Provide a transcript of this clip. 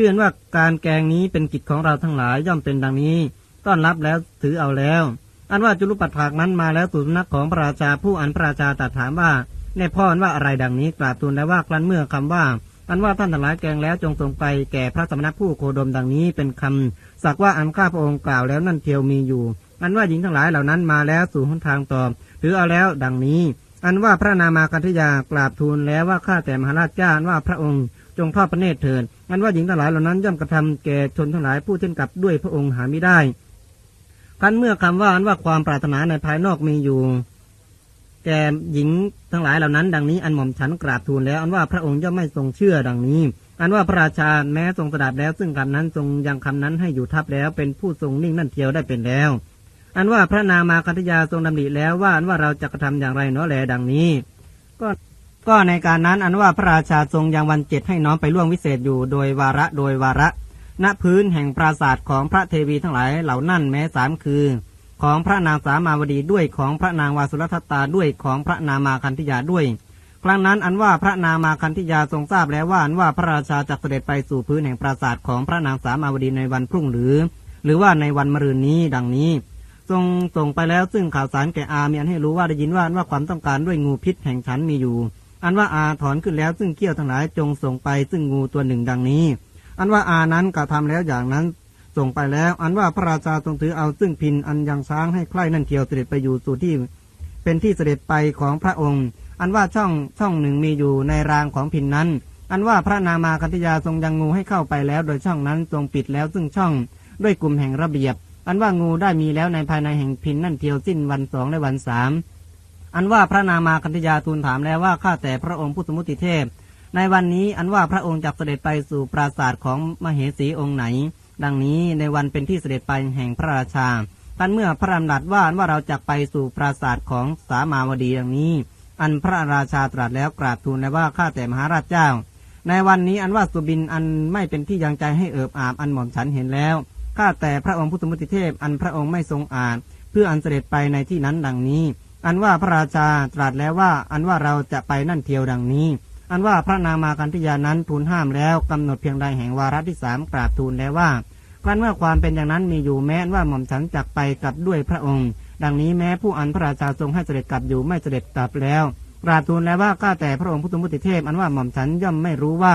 ชื่อว่าการแกงนี้เป็นกิจของเราทั้งหลายย่อมเป็นดังนี้ ต้อนรับแล้วถือเอาแล้ว อันว่าจุลุปัตถากนั้นมาแล้วสู่สำนักของพระราชาผู้อันพระราชาตรัสถามว่าในพ่ออันว่าอะไรดังนี้กราบทูลแล้วว่าครั้นเมื่อคำว่า อันว่าท่านทั้งหลายแกงแล้วจงส่งไปแก่พระสมณผู้โคดมดังนี้เป็นคำสักว่าอันข้าพระองค์กล่าวแล้วนั่นเทียวมีอยู่ อันว่าหญิงทั้งหลายเหล่านั้นมาแล้วสู่หนทางตอบถือเอาแล้วดังนี้ อันว่าพระนามาคันธยากราบทูลแล้วว่าข้าแต่มหาราชเจ้าอันว่าพระองค์ จงทอดพระเนตรเถิดอันว่าหญิงทั้งหลายเหล่านั้นย่อมกระทำแก่ชนทั้งหลายผู้เช่นกับด้วยพระองค์หาไม่ได้ครั้นเมื่อคำว่าอันว่าความปรารถนาในภายนอกมีอยู่ แก่หญิงทั้งหลายเหล่านั้น ดังนี้อันหม่อมฉันกราบทูลแล้ว อันว่าพระองค์ย่อมไม่ทรงเชื่อดังนี้ อันว่าพระราชาแม้ทรงสดับแล้ว ซึ่งคำนั้นทรงยังคำนั้นให้อยู่ทับแล้วเป็นผู้ทรงนิ่งนั่นเทียวได้เป็นแล้ว อันว่าพระนามาคันธยาทรงดำริแล้วว่าอันว่าเราจะกระทำอย่างไรเนาะแลดังนี้ ก็ ก็ในการนั้นอันว่าพระราชาทรงยังวันเจ็ดให้น้อมไปล่วงวิเศษอยู่โดยวาระโดยวาระ ณพื้นแห่งปราศาสตร์ของพระเทวีทั้งหลายเหล่านั่นแม้สามคือ ของพระนางสามาวดีด้วยของพระนางวาสุรทัตตาด้วยของพระนามาคันธิยาด้วย ครั้งนั้นอันว่าพระนามาคันธิยาทรงทราบแล้วว่าอันว่าพระราชาจะเสด็จไปสู่พื้นแห่งปราสาทของพระนางสามาวดีในวันพรุ่งหรือ หรือว่าในวันมะรืนนี้ดังนี้ทรงส่งไปแล้วซึ่งข่าวสารแก่อามีอันให้รู้ว่าได้ยินว่าอันว่าความต้องการด้วยงูพิษแห่งฉันมีอยู่ อันว่าอาถอนขึ้นแล้วซึ่งเกี้ยวทั้งหลายจงส่งไปซึ่งงูตัวหนึ่งดังนี้ อันว่าอานั้นกระทำแล้วอย่างนั้นส่งไปแล้ว อันว่าพระราชาทรงถือเอาซึ่งพินอันยังช้างให้ใคร่นั่นเทียวเสด็จไปอยู่สู่ที่ เป็นที่เสด็จไปของพระองค์ อันว่าช่องช่องหนึ่งมีอยู่ในรางของพินนั้น อันว่าพระนามาคันธยาทรงยังงูให้เข้าไปแล้ว โดยช่องนั้นทรงปิดแล้วซึ่งช่องด้วยกลุ่มแห่งระเบียบ อันว่างูได้มีแล้วในภายในแห่งพินนั่นเทียวสิ้นวันสองและวันสาม อันว่าพระนามาคันธยาทูลถามแล้วว่าข้าแต่พระองค์ผู้สมุติเทพ ในวันนี้อันว่าพระองค์จะเสด็จไปสู่ปราสาทของมเหสีองค์ไหน ดังนี้ในวันเป็นที่เสด็จไปแห่งพระราชาท่านเมื่อพระดำรัสว่าอันว่าเราจะไปสู่ปราสาทของสามาวดีดังนี้ อันพระราชาตรัสแล้วกราบทูลแล้วว่าข้าแต่มหาราชเจ้า ในวันนี้อันว่าสุบินอันไม่เป็นที่ยังใจให้เอิบอาบอันหม่อมฉันเห็นแล้วข้าแต่พระองค์ผู้สมุติเทพอันพระองค์ไม่ทรงอ่านเพื่ออันเสด็จไปในที่นั้นดังนี้ อันว่าพระราชาตรัสแล้วว่า อันว่าเราจะไปนั่นเทียวดังนี้ อันว่าพระนามาคันธยานั้นทูลห้ามแล้วกำหนดเพียงใดแห่งวาระที่สามกราบทูลแล้วว่าครั้นเมื่อความเป็นอย่างนั้นมีอยู่แม้ว่าหม่อมฉันจักไปกลับด้วยพระองค์ ดังนี้แม้ผู้อันพระราชาทรงให้เสด็จกลับอยู่ไม่เสด็จกลับแล้วกราบทูลแล้วว่าข้าแต่พระองค์ผู้สมุติเทพอันว่าหม่อมฉันย่อมไม่รู้ว่า